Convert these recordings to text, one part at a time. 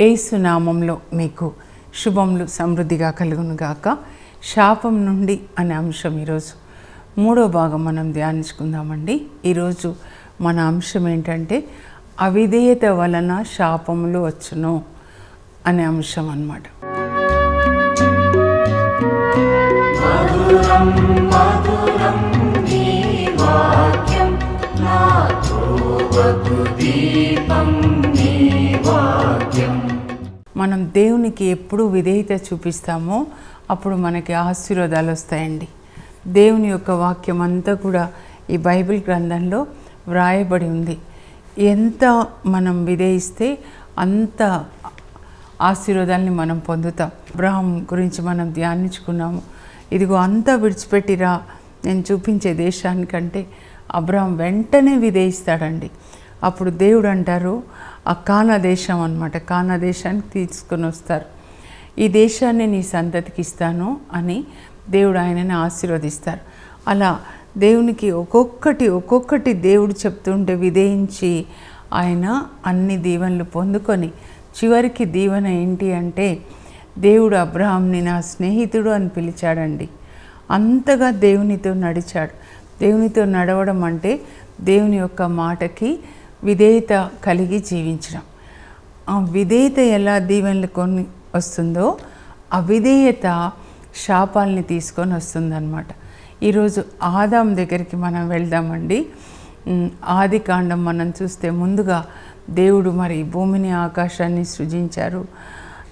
ఏసునామంలో మీకు శుభములు సమృద్ధిగా కలుగునుగాక. శాపం నుండి అనే అంశం ఈరోజు. మూడో భాగం మనం ధ్యానించుకుందామండి. ఈరోజు మన అంశం ఏంటంటే అవిధేయత వలన శాపములు వచ్చును అనే అంశం అన్నమాట. మనం దేవునికి ఎప్పుడు విధేయత చూపిస్తామో అప్పుడు మనకి ఆశీర్వాదాలు వస్తాయండి. దేవుని యొక్క వాక్యం అంతా కూడా ఈ బైబిల్ గ్రంథంలో వ్రాయబడి ఉంది. ఎంత మనం విధేయిస్తే అంత ఆశీర్వాదాలని మనం పొందుతాం. అబ్రహం గురించి మనం ధ్యానించుకున్నాము. ఇదిగో అంతా విడిచిపెట్టిరా నేను చూపించే దేశానికంటే అబ్రహం వెంటనే విధేయిస్తాడండి. అప్పుడు దేవుడు అంటారు ఆ కానా దేశం అనమాట కానా దేశానికి తీసుకొని వస్తారు. ఈ దేశాన్ని నీ సంతతికి ఇస్తాను అని దేవుడు ఆయనని ఆశీర్వదిస్తారు. అలా దేవునికి ఒక్కొక్కటి ఒక్కొక్కటి దేవుడు చెప్తుంటే విధేయించి ఆయన అన్ని దీవెనలు పొందుకొని చివరికి దీవెన ఏంటి అంటే దేవుడు అబ్రహాంని నా స్నేహితుడు అని పిలిచాడండి. అంతగా దేవునితో నడిచాడు. దేవునితో నడవడం అంటే దేవుని యొక్క మాటకి విధేయత కలిగి జీవించడం. ఆ విధేయత ఎలా దీవెనలు కొని వస్తుందో అవిధేయత శాపాల్ని తీసుకొని వస్తుందన్నమాట. ఈరోజు ఆదాం దగ్గరికి మనం వెళ్దామండి. ఆది కాండం మనం చూస్తే ముందుగా దేవుడు మరి భూమిని ఆకాశాన్ని సృజించారు.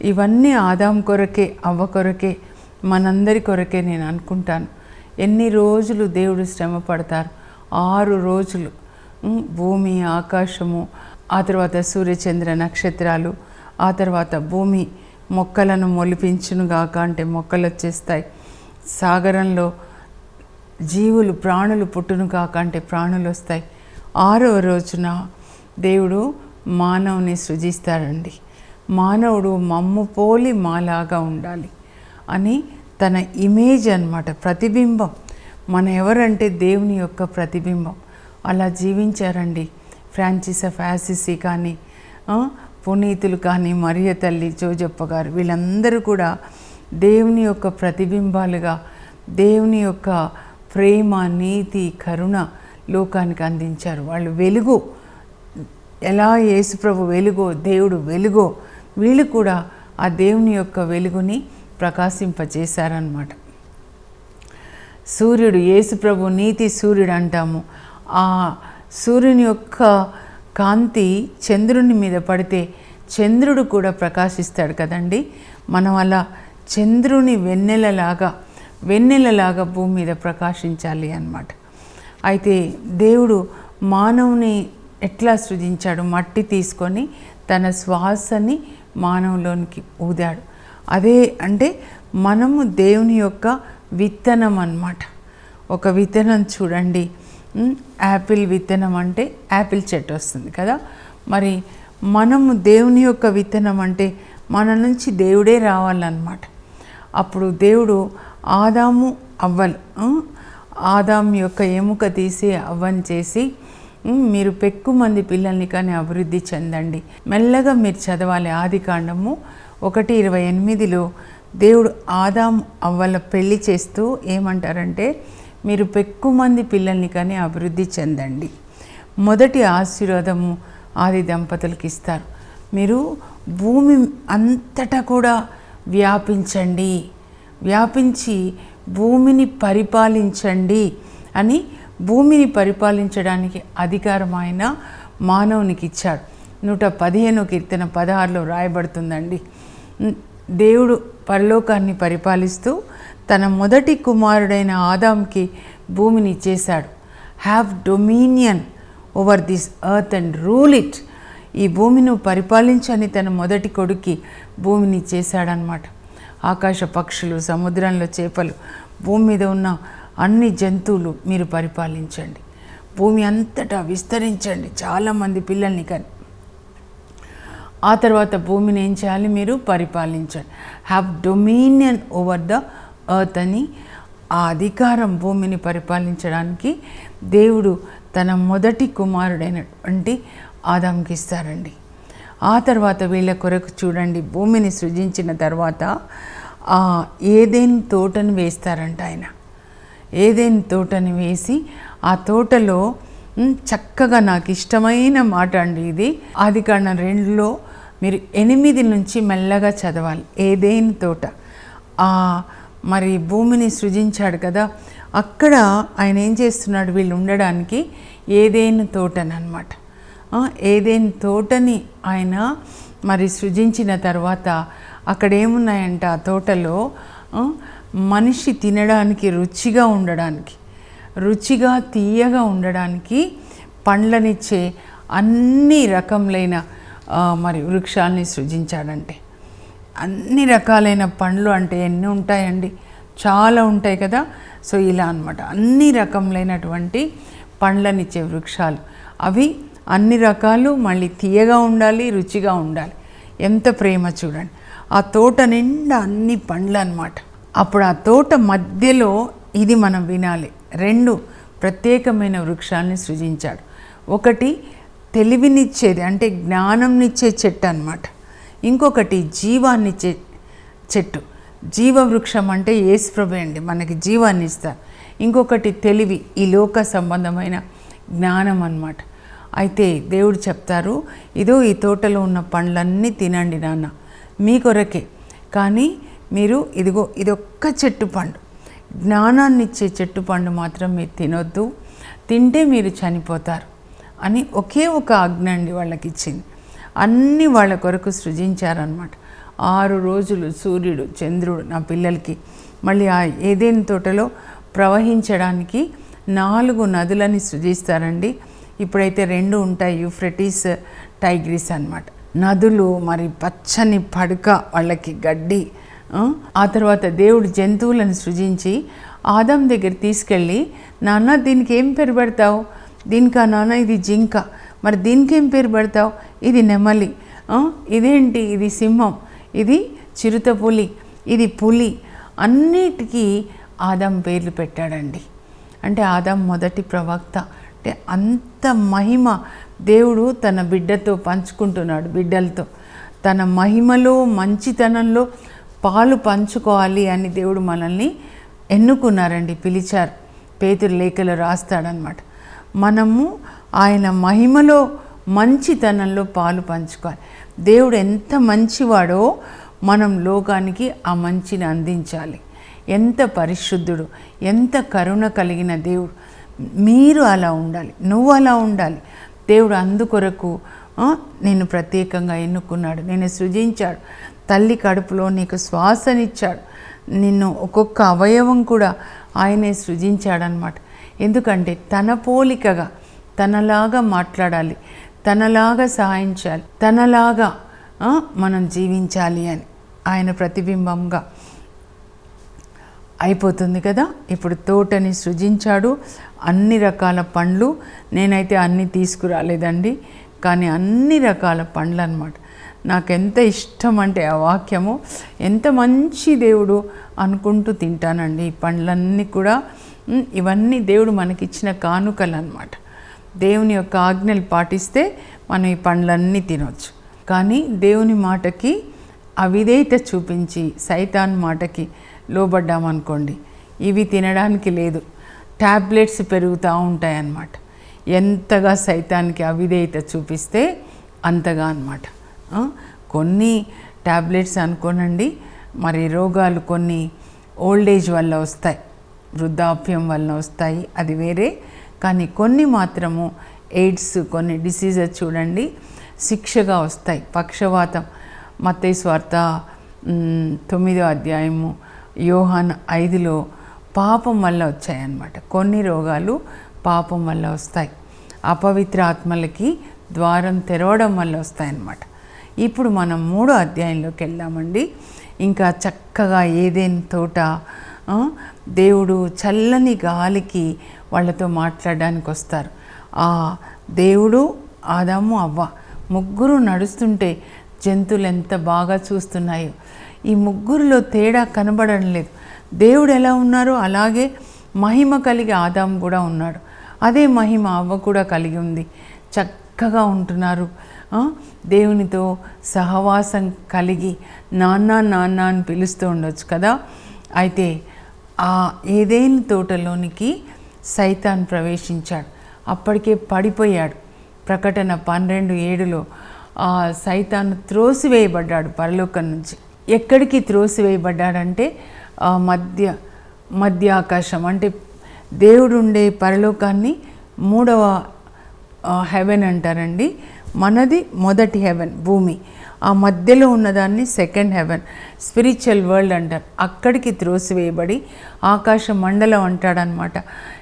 ఇవన్నీ ఆదాం కొరకే అవ్వ కొరకే మనందరి కొరకే నేను అనుకుంటాను. ఎన్ని రోజులు దేవుడు శ్రమ పడతారు? ఆరు రోజులు. భూమి ఆకాశము ఆ తర్వాత సూర్యచంద్ర నక్షత్రాలు ఆ తర్వాత భూమి మొక్కలను మొలిపించునుగాక అంటే మొక్కలు వచ్చేస్తాయి సాగరంలో జీవులు ప్రాణులు పుట్టును కాక అంటే ప్రాణులు వస్తాయి ఆరవ రోజున దేవుడు మానవుని సృజిస్తాడండి మానవుడు మమ్ము పోలి మాలాగా ఉండాలి అని తన ఇమేజ్ అనమాట ప్రతిబింబం. మన ఎవరంటే దేవుని యొక్క ప్రతిబింబం. అలా జీవించారండి. ఫ్రాన్సిస్ ఆఫ్ యాసిసి కానీ పునీతులు కానీ మరియ తల్లి జోజప్ప గారు వీళ్ళందరూ కూడా దేవుని యొక్క ప్రతిబింబాలుగా దేవుని యొక్క ప్రేమ నీతి కరుణ లోకానికి అందించారు. వాళ్ళు వెలుగు. ఎలా యేసుప్రభు వెలుగో దేవుడు వెలుగో వీళ్ళు కూడా ఆ దేవుని యొక్క వెలుగుని ప్రకాశింపజేశారనమాట సూర్యుడు యేసుప్రభు నీతి సూర్యుడు అంటాము. ఆ సూర్యుని యొక్క కాంతి చంద్రుని మీద పడితే చంద్రుడు కూడా ప్రకాశిస్తాడు కదండి. మనం అలా చంద్రుని వెన్నెలలాగా వెన్నెలలాగా భూమి మీద ప్రకాశించాలి అన్నమాట. అయితే దేవుడు మానవుని ఎట్లా సృజించాడు? మట్టి తీసుకొని తన శ్వాసని మానవులోనికి ఊదాడు. అదే అంటే మనము దేవుని యొక్క విత్తనం అన్నమాట. ఒక విత్తనం చూడండి. యాపిల్ విత్తనం అంటే యాపిల్ చెట్టు వస్తుంది కదా. మరి మనము దేవుని యొక్క విత్తనం అంటే మన నుంచి దేవుడే రావాలన్నమాట. అప్పుడు దేవుడు ఆదాము అవ్వలు ఆదాం యొక్క ఎముక తీసి అవ్వని చేసి మీరు పెక్కు మంది పిల్లల్ని కానీ అభివృద్ధి చెందండి. మెల్లగా మీరు చదవాలి ఆది కాండము ఒకటి ఇరవై ఎనిమిదిలో దేవుడు ఆదాం అవ్వల పెళ్ళి చేస్తూ ఏమంటారంటే మీరు పెక్కు మంది పిల్లల్ని కానీ అభివృద్ధి చెందండి. మొదటి ఆశీర్వాదము ఆది దంపతులకి ఇస్తారు. మీరు భూమి అంతటా కూడా వ్యాపించండి. వ్యాపించి భూమిని పరిపాలించండి అని భూమిని పరిపాలించడానికి అధికారం ఆయన మానవునికి ఇచ్చాడు. నూట పదిహేను కీర్తన పదహారులో రాయబడుతుందండి. దేవుడు పరలోకాన్ని పరిపాలిస్తూ తన మొదటి కుమారుడైన ఆదాంకి భూమిని ఇచ్చేశాడు. Have dominion over this earth and rule it ఈ భూమిని పరిపాలించని తన మొదటి కొడుక్కి భూమిని ఇచ్చేశాడనమాట ఆకాశ పక్షులు సముద్రంలో చేపలు భూమి మీద ఉన్న అన్ని జంతువులు మీరు పరిపాలించండి. భూమి అంతటా విస్తరించండి. చాలామంది పిల్లల్ని కానీ ఆ తర్వాత భూమిని ఏం చేయాలి మీరు? పరిపాలించండి have dominion over the earth అని ఆ అధికారం భూమిని పరిపాలించడానికి దేవుడు తన మొదటి కుమారుడైనటువంటి ఆదాంకి ఇస్తారండి. ఆ తర్వాత వీళ్ళ కొరకు చూడండి భూమిని సృజించిన తర్వాత ఆ ఏదేని తోటను వేస్తారంట ఆయన. ఏదేని తోటని వేసి ఆ తోటలో చక్కగా నాకు ఇష్టమైన మాట అండి ఇది. ఆది కాండం రెండులో మీరు ఎనిమిది నుంచి మెల్లగా చదవాలి ఏదేని తోట. ఆ మరి భూమిని సృజించాడు కదా అక్కడ ఆయన ఏం చేస్తున్నాడు వీళ్ళు ఉండడానికి ఏదేని తోటనమాట ఏదేని తోటని ఆయన మరి సృజించిన తర్వాత అక్కడ ఏమున్నాయంట ఆ తోటలో? మనిషి తినడానికి రుచిగా ఉండడానికి. రుచిగా తీయగా ఉండడానికి పండ్లనిచ్చే అన్ని రకములైన మరి వృక్షాలని సృజించాడంటే. అన్ని రకాలైన పండ్లు అంటే ఎన్ని ఉంటాయండి? చాలా ఉంటాయి కదా? సో ఇలా అన్నమాట. అన్ని రకములైనటువంటి పండ్లనిచ్చే వృక్షాలు. అవి అన్ని రకాలు మళ్ళీ తీయగా ఉండాలి రుచిగా ఉండాలి. ఎంత ప్రేమ చూడండి. ఆ తోట నిండా అన్ని పండ్లు అనమాట అప్పుడు ఆ తోట మధ్యలో ఇది మనం వినాలి. రెండు ప్రత్యేకమైన వృక్షాలని సృజించాడు. ఒకటి తెలివినిచ్చేది అంటే జ్ఞానంనిచ్చే చెట్టు అన్నమాట. ఇంకొకటి జీవాన్నిచ్చే చెట్టు. జీవవృక్షం అంటే యేసుప్రభే అండి మనకి జీవాన్ని ఇస్తారు ఇంకొకటి తెలివి ఈ లోక సంబంధమైన జ్ఞానం అన్నమాట. అయితే దేవుడు చెప్తారు ఇదో ఈ తోటలో ఉన్న పండ్లన్నీ తినండి నాన్న మీ కొరకే. కానీ మీరు ఇదిగో ఇదొక్క చెట్టు పండు జ్ఞానాన్ని ఇచ్చే చెట్టు పండు మాత్రం మీరు తినొద్దు. తింటే మీరు చనిపోతారు అని ఒకే ఒక ఆజ్ఞ అండి వాళ్ళకి ఇచ్చింది అన్నీ వాళ్ళ కొరకు సృజించారనమాట ఆరు రోజులు సూర్యుడు చంద్రుడు నా పిల్లలకి మళ్ళీ ఆ ఏదేని తోటలో ప్రవహించడానికి నాలుగు నదులని సృజిస్తారండి. ఇప్పుడైతే రెండు ఉంటాయి యూఫ్రటీస్ టైగ్రిస్ అన్నమాట. నదులు మరి పచ్చని పడక వాళ్ళకి గడ్డి ఆ, తర్వాత దేవుడు జంతువులను సృజించి ఆదం దగ్గర తీసుకెళ్ళి నాన్న దీనికి ఏం పేరు పెడతావు? దీనికా నాన్న ఇది జింక. మరి దీనికి ఏం పేరు పెడతావు? ఇది నెమలి. ఇదేంటి? ఇది సింహం. ఇది చిరుత పులి. ఇది పులి. అన్నిటికీ ఆదాం పేర్లు పెట్టాడండి. అంటే ఆదాం మొదటి ప్రవక్త. అంటే అంత మహిమ దేవుడు తన బిడ్డతో పంచుకుంటున్నాడు బిడ్డలతో. తన మహిమలో మంచితనంలో పాలు పంచుకోవాలి అని దేవుడు మనల్ని ఎన్నుకున్నారండి పిలిచారు. పేతురు లేఖలో రాస్తాడనమాట మనము ఆయన మహిమలో మంచితనంలో పాలు పంచుకోవాలి. దేవుడు ఎంత మంచివాడో మనం లోకానికి ఆ మంచిని అందించాలి. ఎంత పరిశుద్ధుడు ఎంత కరుణ కలిగిన దేవుడు. మీరు అలా ఉండాలి నువ్వు అలా ఉండాలి. దేవుడు అందుకొరకు నేను ప్రత్యేకంగా ఎన్నుకున్నాడు నేను సృజించాడు. తల్లి కడుపులో నీకు శ్వాసనిచ్చాడు. నిన్ను ఒక్కొక్క అవయవం కూడా ఆయనే సృజించాడనమాట ఎందుకంటే తన పోలికగా తనలాగా మాట్లాడాలి తనలాగా సహాయించాలి తనలాగా మనం జీవించాలి అని ఆయన ప్రతిబింబంగా అయిపోతుంది కదా. ఇప్పుడు తోటని సృజించాడు. అన్ని రకాల పండ్లు నేనైతే అన్నీ తీసుకురాలేదండి. కానీ అన్ని రకాల పండ్లు అనమాట నాకు ఎంత ఇష్టం అంటే ఆ వాక్యము ఎంత మంచి దేవుడు అనుకుంటూ తింటానండి ఈ పండ్లన్నీ కూడా. ఇవన్నీ దేవుడు మనకిచ్చిన కానుకలు అనమాట దేవుని యొక్క ఆజ్ఞలు పాటిస్తే మనం ఈ పండ్లన్నీ తినొచ్చు. కానీ దేవుని మాటకి అవిధేయత చూపించి సైతాన్ మాటకి లోబడ్డామనుకోండి ఇవి తినడానికి లేదు. ట్యాబ్లెట్స్ పెరుగుతూ ఉంటాయన్నమాట. ఎంతగా సైతానికి అవిధేయత చూపిస్తే అంతగా అనమాట కొన్ని ట్యాబ్లెట్స్ అనుకోనండి మరి రోగాలు కొన్ని ఓల్డ్ ఏజ్ వల్ల వస్తాయి వృద్ధాప్యం వలన వస్తాయి అది వేరే. కానీ కొన్ని మాత్రము ఎయిడ్స్ కొన్ని డిసీజెస్ చూడండి శిక్షగా వస్తాయి. పక్షవాతం మత్తయ్య స్వార్థ తొమ్మిదో అధ్యాయము యోహాన్ ఐదులో పాపం వల్ల వచ్చాయన్నమాట. కొన్ని రోగాలు పాపం వల్ల వస్తాయి. అపవిత్ర ఆత్మలకి ద్వారం తెరవడం వల్ల వస్తాయన్నమాట. ఇప్పుడు మనం మూడో అధ్యాయంలోకి వెళ్దామండి. ఇంకా చక్కగా ఏదేని తోట దేవుడు చల్లని గాలికి వాళ్ళతో మాట్లాడడానికి వస్తారు. ఆ దేవుడు ఆదాము అవ్వ ముగ్గురు నడుస్తుంటే జంతువులు ఎంత బాగా చూస్తున్నాయో. ఈ ముగ్గురులో తేడా కనబడడం లేదు. దేవుడు ఎలా ఉన్నారో అలాగే మహిమ కలిగి ఆదాం కూడా ఉన్నాడు. అదే మహిమ అవ్వ కూడా కలిగి ఉంది. చక్కగా ఉంటున్నారు. దేవునితో సహవాసం కలిగి నాన్న నాన్న అని పిలుస్తూ ఉండొచ్చు కదా? అయితే ఆ ఏదేని తోటలోనికి సైతాన్ ప్రవేశించాడు. అప్పటికే పడిపోయాడు. ప్రకటన పన్నెండు ఏడులో ఆ సైతాను త్రోసివేయబడ్డాడు పరలోకం నుంచి. ఎక్కడికి త్రోసివేయబడ్డాడంటే ఆ మధ్య మధ్య ఆకాశం అంటే దేవుడు ఉండే పరలోకాన్ని మూడవ హెవెన్ అంటారండి. మనది మొదటి హెవెన్ భూమి. ఆ మధ్యలో ఉన్నదాన్ని సెకండ్ హెవెన్. స్పిరిచువల్ వరల్డ్ అంటారు. అక్కడికి త్రోసివేయబడి ఆకాశ మండలం అంటాడనమాట.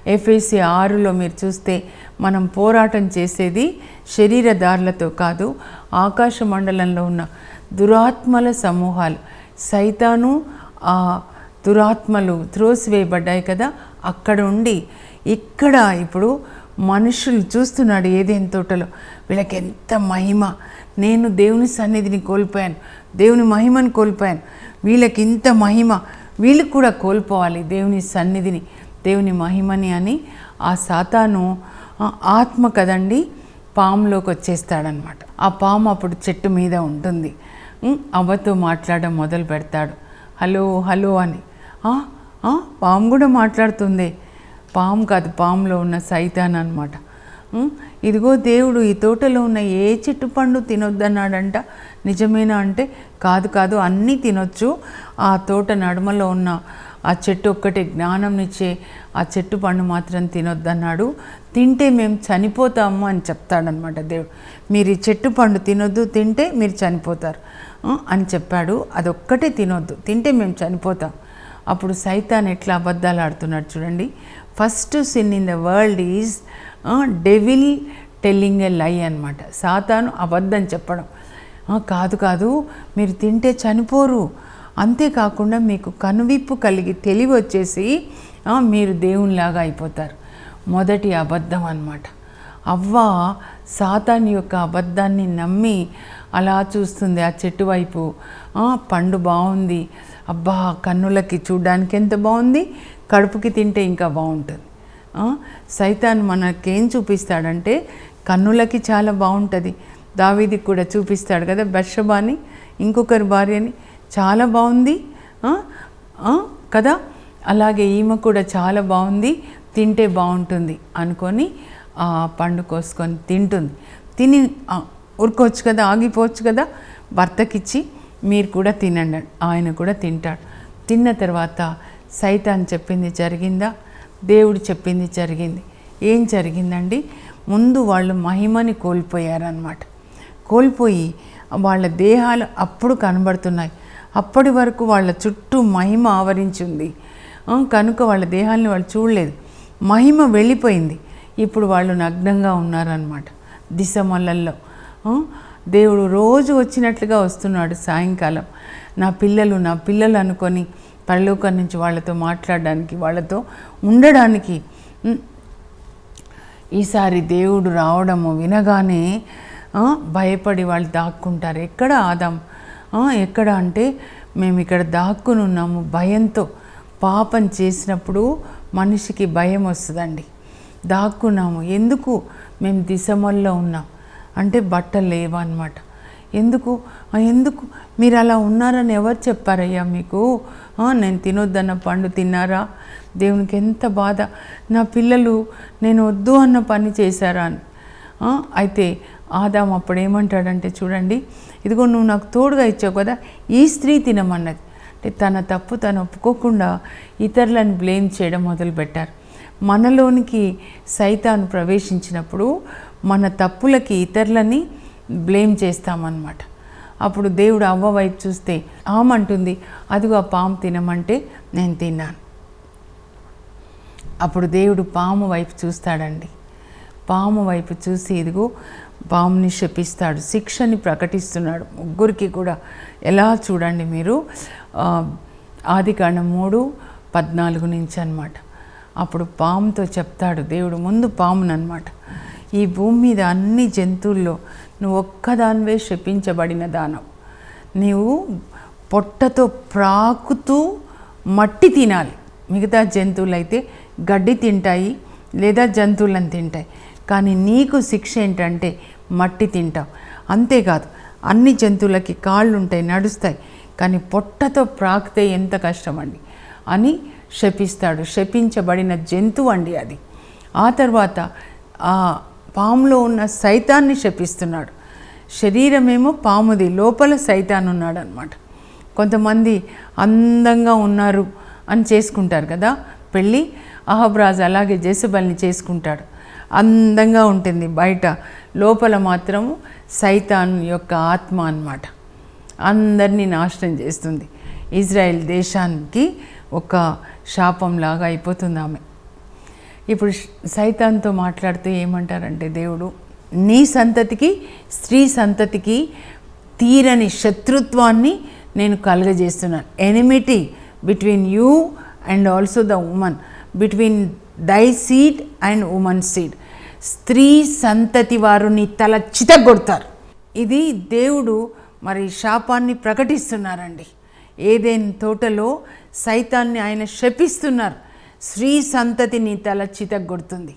ఎఫ్ఎసి ఆరులో మీరు చూస్తే మనం పోరాటం చేసేది శరీరదారులతో కాదు ఆకాశ మండలంలో ఉన్న దురాత్మల సమూహాలు. సైతాను ఆ దురాత్మలు త్రోసివేయబడ్డాయి కదా అక్కడ ఉండి ఇక్కడ ఇప్పుడు మనుషులు చూస్తున్నాడు ఏదేని తోటలో. వీళ్ళకి ఎంత మహిమ. నేను దేవుని సన్నిధిని కోల్పోయాను. దేవుని మహిమను కోల్పోయాను. వీళ్ళకి ఇంత మహిమ. వీళ్ళు కూడా కోల్పోవాలి దేవుని సన్నిధిని దేవుని మహిమని అని ఆ సాతాను ఆత్మ కదండి పాములోకి వచ్చేస్తాడనమాట ఆ పాము అప్పుడు చెట్టు మీద ఉంటుంది. అవ్వతో మాట్లాడడం మొదలు పెడతాడు. హలో హలో అని. పాము కూడా మాట్లాడుతుంది. పాము కాదు పాములో ఉన్న సైతాన్ అనమాట ఇదిగో దేవుడు ఈ తోటలో ఉన్న ఏ చెట్టు పండు తినొద్దన్నాడంట. నిజమేనా అంటే కాదు కాదు అన్నీ తినొచ్చు. ఆ తోట నడుమలో ఉన్న ఆ చెట్టు ఒక్కటే జ్ఞానంనిచ్చే ఆ చెట్టు పండు మాత్రం తినొద్దన్నాడు. తింటే మేము చనిపోతాము అని చెప్తాడనమాట దేవుడు. మీరు ఈ చెట్టు పండు తినొద్దు తింటే మీరు చనిపోతారు. అని చెప్పాడు. అదొక్కటే తినొద్దు తింటే మేము చనిపోతాం. అప్పుడు సైతాన్ ఎట్లా అబద్ధాలు ఆడుతున్నాడు చూడండి. First sin in the world is devil telling a lie అనమాట సాతాను అబద్ధం చెప్పడం. కాదు కాదు మీరు తింటే చనిపోరు. అంతేకాకుండా మీకు కనువిప్పు కలిగి తెలివి వచ్చేసి మీరు దేవునిలాగా అయిపోతారు. మొదటి అబద్ధం అన్నమాట. అవ్వ సాతాన్ యొక్క అబద్ధాన్ని నమ్మి అలా చూస్తుంది ఆ చెట్టు వైపు. పండు బాగుంది. అబ్బా కన్నులకి చూడడానికి ఎంత బాగుంది? కడుపుకి తింటే ఇంకా బాగుంటుంది. సైతాన్ మనకేం చూపిస్తాడంటే కన్నులకి చాలా బాగుంటుంది. దావీదికి కూడా చూపిస్తాడు కదా బర్షబాని ఇంకొకరి భార్యని. చాలా బాగుంది. కదా? అలాగే ఈమె కూడా చాలా బాగుంది. తింటే బాగుంటుంది అనుకొని ఆ పండు కోసుకొని తింటుంది. తిని ఊరుకోవచ్చు కదా ఆగిపోవచ్చు కదా? భర్తకిచ్చి మీరు కూడా తినండి. ఆయన కూడా తింటాడు. తిన్న తర్వాత సైతాన్ చెప్పింది జరిగిందా? దేవుడు చెప్పింది జరిగింది. ఏం జరిగిందండి? ముందు వాళ్ళు మహిమని కోల్పోయారనమాట కోల్పోయి వాళ్ళ దేహాలు అప్పుడు కనబడుతున్నాయి. అప్పటి వరకు వాళ్ళ చుట్టూ మహిమ ఆవరించింది కనుక వాళ్ళ దేహాన్ని వాళ్ళు చూడలేదు. మహిమ వెళ్ళిపోయింది. ఇప్పుడు వాళ్ళు నగ్నంగా ఉన్నారనమాట దిశమల్లల్లో దేవుడు రోజు వచ్చినట్లుగా వస్తున్నాడు సాయంకాలం. నా పిల్లలు నా పిల్లలు అనుకొని పరలోకం నుంచి వాళ్ళతో మాట్లాడడానికి వాళ్ళతో ఉండడానికి ఈసారి దేవుడు రావడము వినగానే భయపడి వాళ్ళు దాక్కుంటారు. ఎక్కడ ఆదాం? ఎక్కడ అంటే మేము ఇక్కడ దాక్కునున్నాము భయంతో పాపం చేసినప్పుడు మనిషికి భయం వస్తుందండి. దాక్కున్నాము. ఎందుకు మేము దిశమల్లో ఉన్నాం? అంటే బట్టలు లేవన్నమాట. ఎందుకు? ఎందుకు? మీరు అలా ఉన్నారని ఎవరు చెప్పారయ్యా మీకు? నేను తినొద్దన్న పండు తిన్నారా? దేవునికి ఎంత బాధ. నా పిల్లలు నేను వద్దు అన్న పని చేశారా? అని అయితే ఆదాం అప్పుడు ఏమంటాడంటే చూడండి ఇదిగో నువ్వు నాకు తోడుగా ఇచ్చావు కదా ఈ స్త్రీ తినమన్నది. అంటే తన తప్పు తను ఒప్పుకోకుండా ఇతరులను బ్లేమ్ చేయడం మొదలుపెట్టారు. మనలోనికి సైతాను ప్రవేశించినప్పుడు మన తప్పులకి ఇతరులని బ్లేమ్ చేస్తామన్నమాట. అప్పుడు దేవుడు అవ్వ వైపు చూస్తే ఆమంటుంది అదిగో ఆ పాము తినమంటే నేను తిన్నాను. అప్పుడు దేవుడు పాము వైపు చూస్తాడండి. పాము వైపు చూసి ఇదిగో పాముని శపిస్తాడు శిక్షని ప్రకటిస్తున్నాడు. ముగ్గురికి కూడా ఎలా చూడండి మీరు? ఆ, ఆదికాండం మూడు పద్నాలుగు నుంచి అన్నమాట. అప్పుడు పాముతో చెప్తాడు దేవుడు ముందు పామునన్నమాట. ఈ భూమి మీద అన్ని జంతువుల్లో నువ్వు ఒక్కదానివే శపించబడిన దానం. నీవు పొట్టతో ప్రాకుతూ మట్టి తినాలి. మిగతా జంతువులైతే గడ్డి తింటాయి లేదా జంతువులను తింటాయి. కానీ నీకు శిక్ష ఏంటంటే మట్టి తింటావు. అంతేకాదు అన్ని జంతువులకి కాళ్ళు ఉంటాయి నడుస్తాయి. కానీ పొట్టతో ప్రాకితే ఎంత కష్టం అండి అని శపిస్తాడు. శపించబడిన జంతువు అండి అది. ఆ తర్వాత పాములో ఉన్న సైతాన్ని శపిస్తున్నాడు. శరీరమేమో పాముది లోపల సైతాన్ ఉన్నాడు అనమాట కొంతమంది అందంగా ఉన్నారు అని చేసుకుంటారు కదా పెళ్ళి. అహబ్రాజ్ అలాగే జెసబల్ని చేసుకుంటాడు. అందంగా ఉంటుంది బయట. లోపల మాత్రం సైతాన్ యొక్క ఆత్మ అన్నమాట. అందరినీ నాశనం చేస్తుంది. ఇజ్రాయెల్ దేశానికి ఒక శాపంలాగా అయిపోతుంది ఆమె. ఇప్పుడు సైతాన్తో మాట్లాడుతూ ఏమంటారంటే దేవుడు నీ సంతతికి స్త్రీ సంతతికి తీరని శత్రుత్వాన్ని నేను కలుగజేస్తున్నాను. Enmity between you and also the woman between thy seed and woman seed స్త్రీ సంతతి వారు నీ తల చితగొడతారు ఇది దేవుడు మరి శాపాన్ని ప్రకటిస్తున్నారండి. ఏదేని తోటలో సైతాన్ని ఆయన శపిస్తున్నారు. స్త్రీ సంతతిని తల చితగొడుతుంది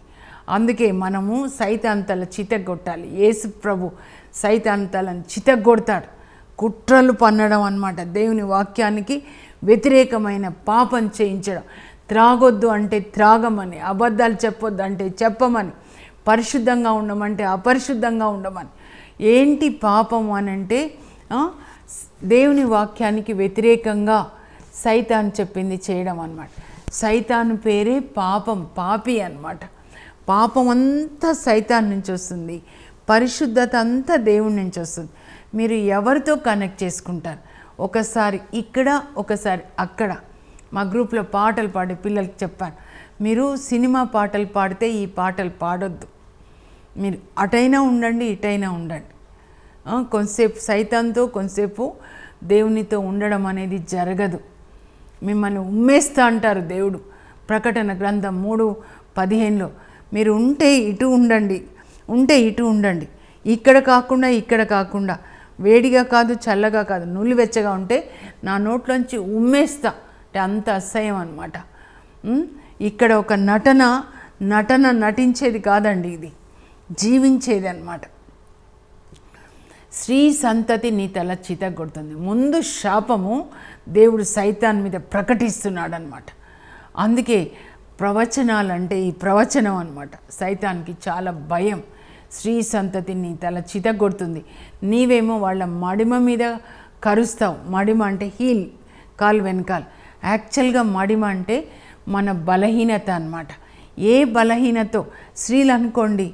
అందుకే మనము సైతాన్ తల చితగొట్టాలి యేసు ప్రభు సైతాన్ తలను చితగొడతాడు కుట్రలు పన్నడం అనమాట దేవుని వాక్యానికి వ్యతిరేకమైన పాపం చేయించడం. త్రాగొద్దు అంటే త్రాగమని అబద్ధాలు చెప్పొద్దు అంటే చెప్పమని పరిశుద్ధంగా ఉండమంటే అపరిశుద్ధంగా ఉండమని. ఏంటి పాపం అని అంటే దేవుని వాక్యానికి వ్యతిరేకంగా సైతాన్ చెప్పింది చేయడం అన్నమాట. సైతాను పేరే పాపం పాపి అన్నమాట. పాపం అంతా సైతాన్ నుంచి వస్తుంది. పరిశుద్ధత అంతా దేవుడి నుంచి వస్తుంది. మీరు ఎవరితో కనెక్ట్ చేసుకుంటారు? ఒకసారి ఇక్కడ ఒకసారి అక్కడ. మా గ్రూప్లో పాటలు పాడే పిల్లలకి చెప్పాను. మీరు సినిమా పాటలు పాడితే ఈ పాటలు పాడొద్దు. మీరు అటైనా ఉండండి ఇటైనా ఉండండి. కొంతసేపు సైతాన్తో కొంతసేపు దేవునితో ఉండడం అనేది జరగదు. మిమ్మల్ని ఉమ్మేస్తా అంటారు దేవుడు. ప్రకటన గ్రంథం మూడు పదిహేనులో మీరు ఉంటే ఇటు ఉండండి ఉంటే ఇటు ఉండండి. ఇక్కడ కాకుండా ఇక్కడ కాకుండా. వేడిగా కాదు చల్లగా కాదు. నులివెచ్చగా ఉంటే నా నోట్లోంచి ఉమ్మేస్తా. అంటే అంత అసహ్యం అనమాట ఇక్కడ ఒక నటన నటన నటించేది కాదండి ఇది. జీవించేది అనమాట స్త్రీ సంతతి నీ తల చితగొడుతుంది ముందు శాపము దేవుడు సైతాన్ మీద ప్రకటిస్తున్నాడు అనమాట అందుకే ప్రవచనాలు అంటే ఈ ప్రవచనం అనమాట సైతానికి చాలా భయం. స్త్రీ సంతతిని తల చితగొడుతుంది. నీవేమో వాళ్ళ మడిమ మీద కరుస్తావు. మడిమ అంటే హీల్ కాలు వెనకాల. యాక్చువల్గా మడిమ అంటే మన బలహీనత అనమాట ఏ బలహీనతో స్త్రీలు అనుకోండి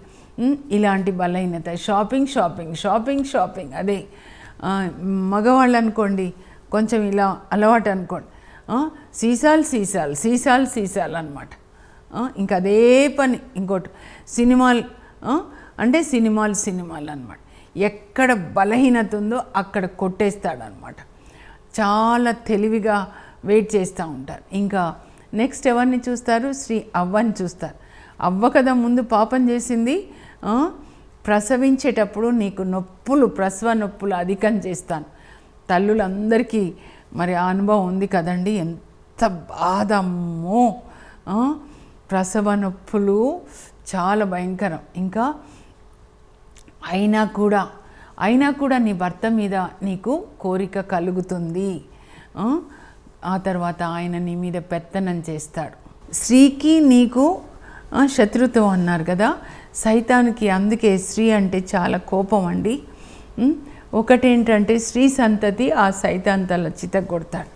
ఇలాంటి బలహీనత. Shopping shopping shopping shopping. అదే మగవాళ్ళు అనుకోండి కొంచెం ఇలా అలవాటు అనుకోండి. సీసాలు సీసాలు సీసాలు సీసాలు అనమాట ఇంకా అదే పని ఇంకోటి. సినిమాలు అంటే సినిమాలు సినిమాలు అనమాట ఎక్కడ బలహీనత ఉందో అక్కడ కొట్టేస్తాడనమాట చాలా తెలివిగా వెయిట్ చేస్తూ ఉంటారు. ఇంకా నెక్స్ట్ ఎవరిని చూస్తారు? శ్రీ అవ్వని చూస్తారు. అవ్వ కదా ముందు పాపం చేసింది ప్రసవించేటప్పుడు నీకు నొప్పులు ప్రసవ నొప్పులు అధికం చేస్తాను. తల్లులందరికీ మరి ఆ అనుభవం ఉంది కదండి. ఎంత బాధమ్మో. ప్రసవ నొప్పులు చాలా భయంకరం. ఇంకా అయినా కూడా అయినా కూడా నీ భర్త మీద నీకు కోరిక కలుగుతుంది. ఆ? తర్వాత ఆయన నీ మీద పెత్తనం చేస్తాడు. స్త్రీకి నీకు శత్రుత్వం అన్నారు కదా. సైతానికి అందుకే స్త్రీ అంటే చాలా కోపం అండి. ఒకటేంటంటే స్త్రీ సంతతి ఆ సైతాంతాల చితగొడతాడు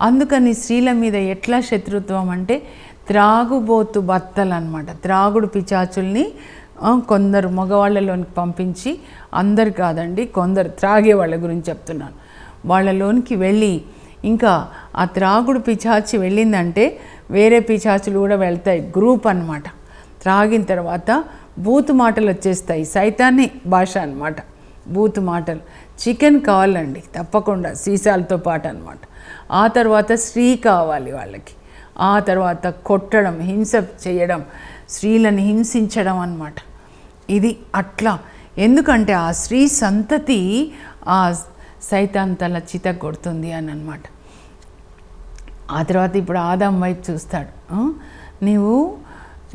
అందుకని స్త్రీల మీద ఎట్లా శత్రుత్వం అంటే త్రాగుబోతు భర్తలు అనమాట త్రాగుడు పిచాచుల్ని కొందరు మగవాళ్ళలోనికి పంపించి అందరు కాదండి కొందరు త్రాగే వాళ్ళ గురించి చెప్తున్నాను. వాళ్ళలోనికి వెళ్ళి ఇంకా ఆ త్రాగుడు పిచాచి వెళ్ళిందంటే వేరే పిచాచులు కూడా వెళ్తాయి గ్రూప్ అన్నమాట. త్రాగిన తర్వాత బూతు మాటలు వచ్చేస్తాయి సైతాన్ని భాష అన్నమాట. బూత్ మాటలు. చికెన్ కావాలండి తప్పకుండా సీసాలతో పాటు అనమాట ఆ తర్వాత స్త్రీ కావాలి వాళ్ళకి. ఆ తర్వాత కొట్టడం హింస చేయడం స్త్రీలను హింసించడం అనమాట ఇది అట్లా. ఎందుకంటే ఆ స్త్రీ సంతతి ఆ సైతాన్ తల చిత కొడుతుంది అని అనమాట ఆ తర్వాత ఇప్పుడు ఆదాం వైపు చూస్తాడు. నీవు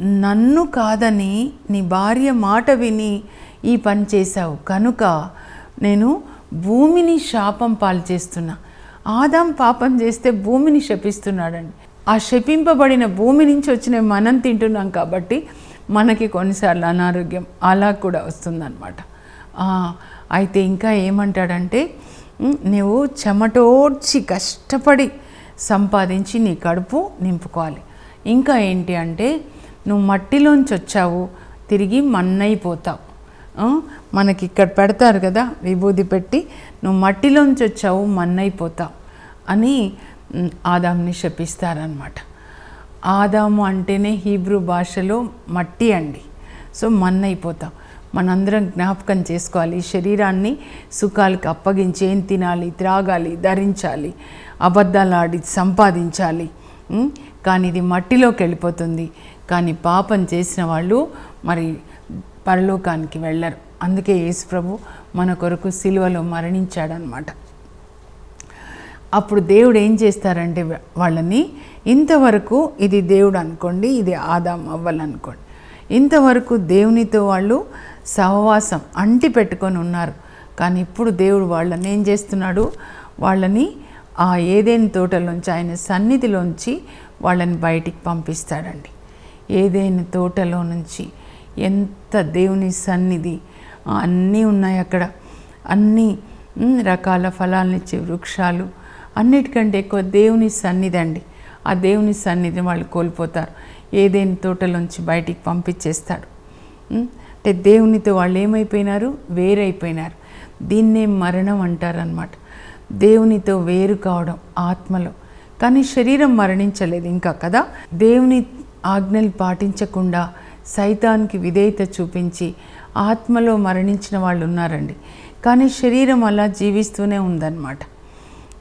నన్ను కాదని నీ భార్య మాట విని ఈ పని చేశావు. కనుక నేను భూమిని శాపం పాలు చేస్తున్నా. ఆదాం పాపం చేస్తే భూమిని శపిస్తున్నాడండి. ఆ శపింపబడిన భూమి నుంచి వచ్చిన మనం తింటున్నాం కాబట్టి మనకి కొన్నిసార్లు అనారోగ్యం అలా కూడా వస్తుందన్నమాట. అయితే ఇంకా ఏమంటాడంటే నువ్వు చెమటోడ్చి కష్టపడి సంపాదించి నీ కడుపు నింపుకోవాలి. ఇంకా ఏంటి అంటే నువ్వు మట్టిలోంచి వచ్చావు తిరిగి మన్నైపోతావు. మనకి ఇక్కడ పెడతారు కదా విభూది పెట్టి నువ్వు మట్టిలోంచి వచ్చావు మన్నైపోతావు అని ఆదాంని శపిస్తారనమాట ఆదాము అంటేనే హీబ్రూ భాషలో మట్టి అండి. సో మన్నైపోతాం. మనందరం జ్ఞాపకం చేసుకోవాలి. ఈ శరీరాన్ని సుఖాలకు అప్పగించి ఏం తినాలి త్రాగాలి ధరించాలి అబద్ధాలు ఆడి సంపాదించాలి. కానీ ఇది మట్టిలోకి వెళ్ళిపోతుంది. కానీ పాపం చేసిన వాళ్ళు మరి పరలోకానికి వెళ్ళరు. అందుకే యేసు ప్రభు మన కొరకు సిలువలో మరణించాడనమాట. అప్పుడు దేవుడు ఏం చేస్తారంటే వాళ్ళని ఇంతవరకు ఇది దేవుడు అనుకోండి ఇది ఆదాం అవ్వాలనుకోండి. ఇంతవరకు దేవునితో వాళ్ళు సహవాసం అంటి పెట్టుకొని ఉన్నారు. కానీ ఇప్పుడు దేవుడు వాళ్ళని ఏం చేస్తున్నాడు? వాళ్ళని ఆ ఏదేని తోటలోంచి ఆయన సన్నిధిలోంచి వాళ్ళని బయటికి పంపిస్తాడండి. ఏదైనా తోటలో నుంచి ఎంత దేవుని సన్నిధి? అన్నీ ఉన్నాయి అక్కడ. అన్ని రకాల ఫలాలనిచ్చే వృక్షాలు. అన్నిటికంటే ఎక్కువ దేవుని సన్నిధి అండి. ఆ దేవుని సన్నిధిని వాళ్ళు కోల్పోతారు. ఏదైనా తోటలోంచి బయటికి పంపించేస్తాడు. అంటే దేవునితో వాళ్ళు ఏమైపోయినారు? వేరైపోయినారు. దీన్నే మరణం అంటారనమాట దేవునితో వేరు కావడం ఆత్మలో. కానీ శరీరం మరణించలేదు ఇంకా కదా? దేవుని ఆజ్ఞలు పాటించకుండా సైతానికి విధేయత చూపించి ఆత్మలో మరణించిన వాళ్ళు ఉన్నారండి. కానీ శరీరం అలా జీవిస్తూనే ఉందన్నమాట.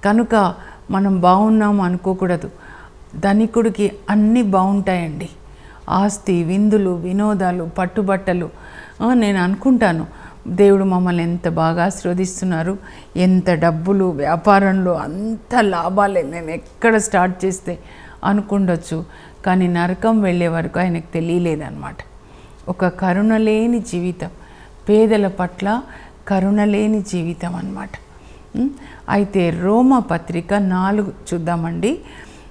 కనుక మనం బాగున్నాము అనుకోకూడదు. ధనికుడికి అన్నీ బాగుంటాయండి. ఆస్తి విందులు వినోదాలు పట్టుబట్టలు నేను అనుకుంటాను. దేవుడు మమ్మల్ని ఎంత బాగా ఆశీర్వదిస్తున్నారు ఎంత డబ్బులు వ్యాపారంలో అంత లాభాలే నేను ఎక్కడ స్టార్ట్ చేస్తే అనుకుండొచ్చు. కానీ నరకం వెళ్ళే వరకు ఆయనకు తెలియలేదన్నమాట. ఒక కరుణ లేని జీవితం పేదల పట్ల కరుణ లేని జీవితం అన్నమాట. అయితే రోమ పత్రిక నాలుగు చూద్దామండి.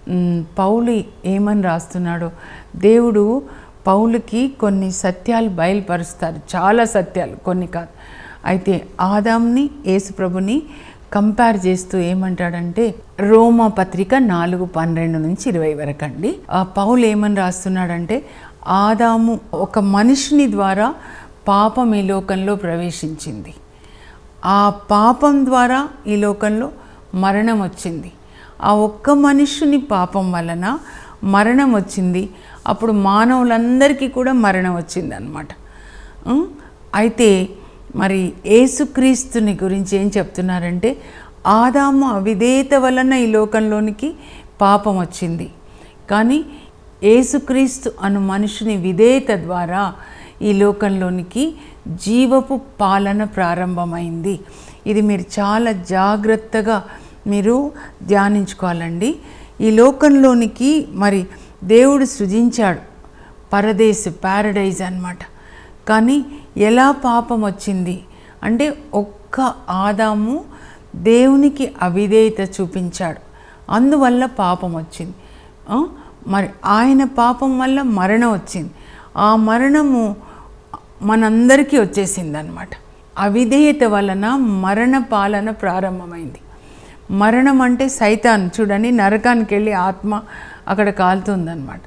పౌలి పౌలు ఏమని రాస్తున్నాడో దేవుడు పౌలుకి కొన్ని సత్యాలు బయలుపరుస్తారు. చాలా సత్యాలు కొన్ని కాదు. అయితే ఆదాంని యేసుప్రభుని కంపేర్ చేస్తూ ఏమంటాడంటే రోమా పత్రిక నాలుగు పన్నెండు నుంచి ఇరవై వరకు అండి ఆ పౌలు ఏమని రాస్తున్నాడంటే ఆదాము ఒక మనిషిని ద్వారా పాపం ఈ లోకంలో ప్రవేశించింది. ఆ పాపం ద్వారా ఈ లోకంలో మరణం వచ్చింది. ఆ ఒక్క మనిషిని పాపం వలన మరణం వచ్చింది. అప్పుడు మానవులందరికీ కూడా మరణం వచ్చింది అనమాట అయితే మరి ఏసుక్రీస్తుని గురించి ఏం చెప్తున్నారంటే ఆదాము అవిధేయత వలన ఈ లోకంలోనికి పాపం వచ్చింది. కానీ ఏసుక్రీస్తు అను మనుషుని విధేయత ద్వారా ఈ లోకంలోనికి జీవపు పాలన ప్రారంభమైంది. ఇది మీరు చాలా జాగ్రత్తగా మీరు ధ్యానించుకోవాలండి. ఈ లోకంలోనికి మరి దేవుడు సృజించాడు. పరదేశ్ ప్యారడైజ్ అన్నమాట. కానీ ఎలా పాపం వచ్చింది? అంటే ఒక్క ఆదాము దేవునికి అవిధేయత చూపించాడు. అందువల్ల పాపం వచ్చింది. మరి ఆయన పాపం వల్ల మరణం వచ్చింది. ఆ మరణము మనందరికీ వచ్చేసింది అనమాట అవిధేయత వలన మరణ పాలన ప్రారంభమైంది. మరణం అంటే సైతాన్. చూడండి నరకానికి వెళ్ళి ఆత్మ అక్కడ కాలుతుందన్నమాట.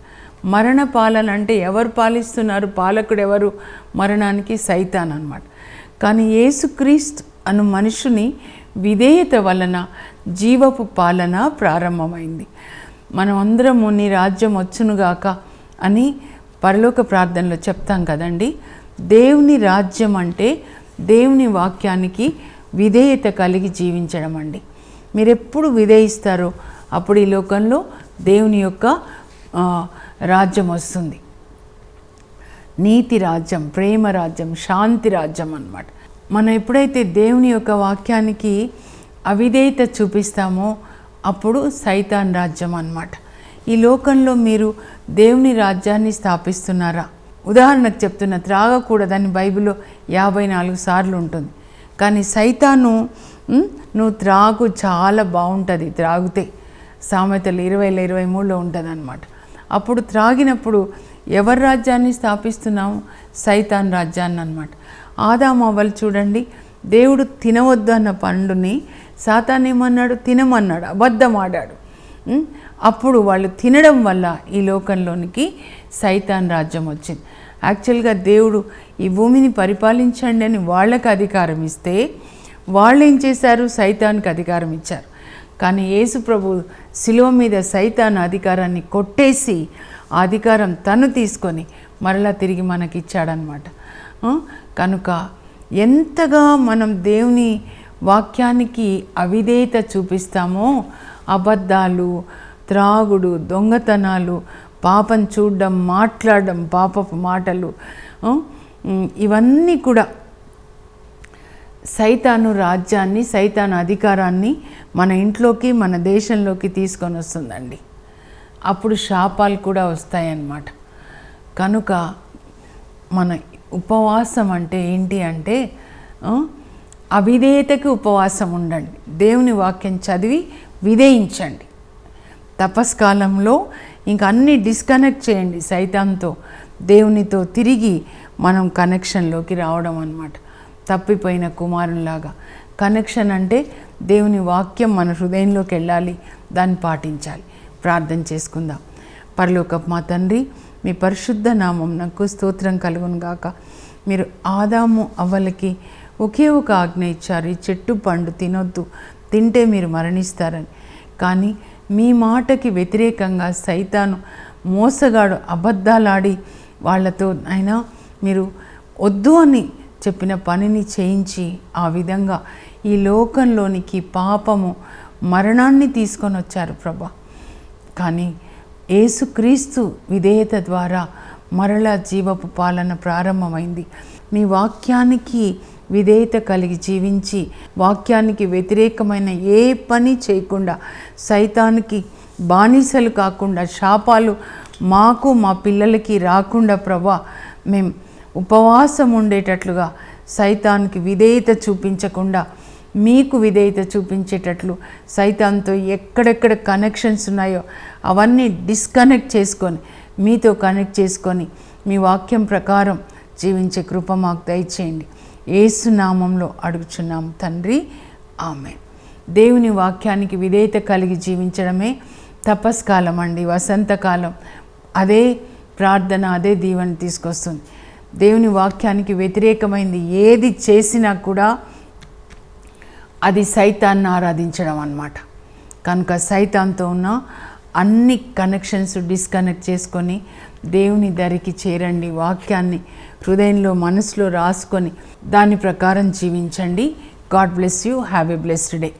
మరణ పాలన అంటే ఎవరు పాలిస్తున్నారు? పాలకుడు ఎవరు మరణానికి సైతాన్ అనమాట కానీ యేసుక్రీస్తు అను మనుషుని విధేయత వలన జీవపు పాలన ప్రారంభమైంది. మనం అందరము నీ రాజ్యం వచ్చునుగాక అని పరలోక ప్రార్థనలో చెప్తాం కదండి. దేవుని రాజ్యం అంటే దేవుని వాక్యానికి విధేయత కలిగి జీవించడం అండి. మీరు ఎప్పుడు విధేయిస్తారో అప్పుడు ఈ లోకంలో దేవుని యొక్క రాజ్యం వస్తుంది. నీతి రాజ్యం ప్రేమ రాజ్యం శాంతి రాజ్యం అన్నమాట. మనం ఎప్పుడైతే దేవుని యొక్క వాక్యానికి అవిధేయత చూపిస్తామో అప్పుడు సైతాన్ రాజ్యం అన్నమాట. ఈ లోకంలో మీరు దేవుని రాజ్యాన్ని స్థాపిస్తున్నారా? ఉదాహరణకు చెప్తున్న త్రాగకూడదని బైబిల్లో యాభై నాలుగు సార్లు ఉంటుంది. కానీ సైతాను నువ్వు త్రాగు చాలా బాగుంటుంది త్రాగితే. సామెతలు ఇరవైలో ఇరవై మూడులో ఉంటుంది అనమాట అప్పుడు త్రాగినప్పుడు ఎవరి రాజ్యాన్ని స్థాపిస్తున్నాము సైతాన్ రాజ్యాన్ని అనమాట ఆదాము చూడండి దేవుడు తినవద్దు అన్న పండుని సాతాన్ ఏమన్నాడు? తినమన్నాడు అబద్ధం ఆడాడు. అప్పుడు వాళ్ళు తినడం వల్ల ఈ లోకంలోనికి సైతాన్ రాజ్యం వచ్చింది. యాక్చువల్గా దేవుడు ఈ భూమిని పరిపాలించండి అని వాళ్ళకి అధికారం ఇస్తే వాళ్ళు ఏం చేశారు? సైతాన్కి అధికారం ఇచ్చారు. కానీ యేసు ప్రభు శిలువ మీద సైతాన్ అధికారాన్ని కొట్టేసి ఆ అధికారం తను తీసుకొని మరలా తిరిగి మనకి ఇచ్చాడనమాట కనుక ఎంతగా మనం దేవుని వాక్యానికి అవిధేయత చూపిస్తామో అబద్ధాలు త్రాగుడు దొంగతనాలు పాపం చూడడం మాట్లాడడం పాపపు మాటలు ఇవన్నీ కూడా సైతాను రాజ్యాన్ని సైతాను అధికారాన్ని మన ఇంట్లోకి మన దేశంలోకి తీసుకొని వస్తుందండి. అప్పుడు శాపాలు కూడా వస్తాయన్నమాట. కనుక మన ఉపవాసం అంటే ఏంటి అంటే ఆ, అవిధేయతకి ఉపవాసం ఉండండి. దేవుని వాక్యం చదివి విధేయించండి. తపస్కాలంలో ఇంక అన్ని డిస్కనెక్ట్ చేయండి సైతాంతో దేవునితో తిరిగి మనం కనెక్షన్లోకి రావడం అన్నమాట. తప్పిపోయిన కుమారునిలాగా. కనెక్షన్ అంటే దేవుని వాక్యం మన హృదయంలోకి వెళ్ళాలి దాన్ని పాటించాలి. ప్రార్థన చేసుకుందాం. పరలోక మా తండ్రి మీ పరిశుద్ధ నామం నాకు స్తోత్రం కలుగును గాక. మీరు ఆదాము అవ్వలకి ఒకే ఒక ఆజ్ఞ ఇచ్చారు. ఈ చెట్టు పండు తినొద్దు తింటే మీరు మరణిస్తారని. కానీ మీ మాటకి వ్యతిరేకంగా సైతాను మోసగాడు అబద్ధాలాడి వాళ్ళతో అయినా మీరు వద్దు అని చెప్పిన పనిని చేయించి ఆ విధంగా ఈ లోకంలోనికి పాపము మరణాన్ని తీసుకొని వచ్చారు ప్రభా. కానీ ఏసుక్రీస్తు విధేయత ద్వారా మరలా జీవపు పాలన ప్రారంభమైంది. మీ వాక్యానికి విధేయత కలిగి జీవించి వాక్యానికి వ్యతిరేకమైన ఏ పని చేయకుండా సైతానికి బానిసలు కాకుండా శాపాలు మాకు మా పిల్లలకి రాకుండా ప్రభా మేము ఉపవాసం ఉండేటట్లుగా సైతానికి విధేయత చూపించకుండా మీకు విధేయత చూపించేటట్లు సైతాన్తో ఎక్కడెక్కడ కనెక్షన్స్ ఉన్నాయో అవన్నీ డిస్కనెక్ట్ చేసుకొని మీతో కనెక్ట్ చేసుకొని మీ వాక్యం ప్రకారం జీవించే కృప మాకు దయచేయండి. ఏసు నామంలో అడుగుచున్నాం తండ్రి. ఆమె దేవుని వాక్యానికి విధేయత కలిగి జీవించడమే తపస్కాలం అండి. వసంతకాలం. అదే ప్రార్థన అదే దీవెన తీసుకొస్తుంది. దేవుని వాక్యానికి వ్యతిరేకమైంది. ఏది చేసినా కూడా అది సైతాన్ని ఆరాధించడం అన్నమాట. కనుక సైతాన్తో ఉన్న అన్ని కనెక్షన్స్ డిస్కనెక్ట్ చేసుకొని దేవుని దరికి చేరండి. వాక్యాన్ని హృదయంలో మనసులో రాసుకొని దాని ప్రకారం జీవించండి. God bless you. Have a blessed day.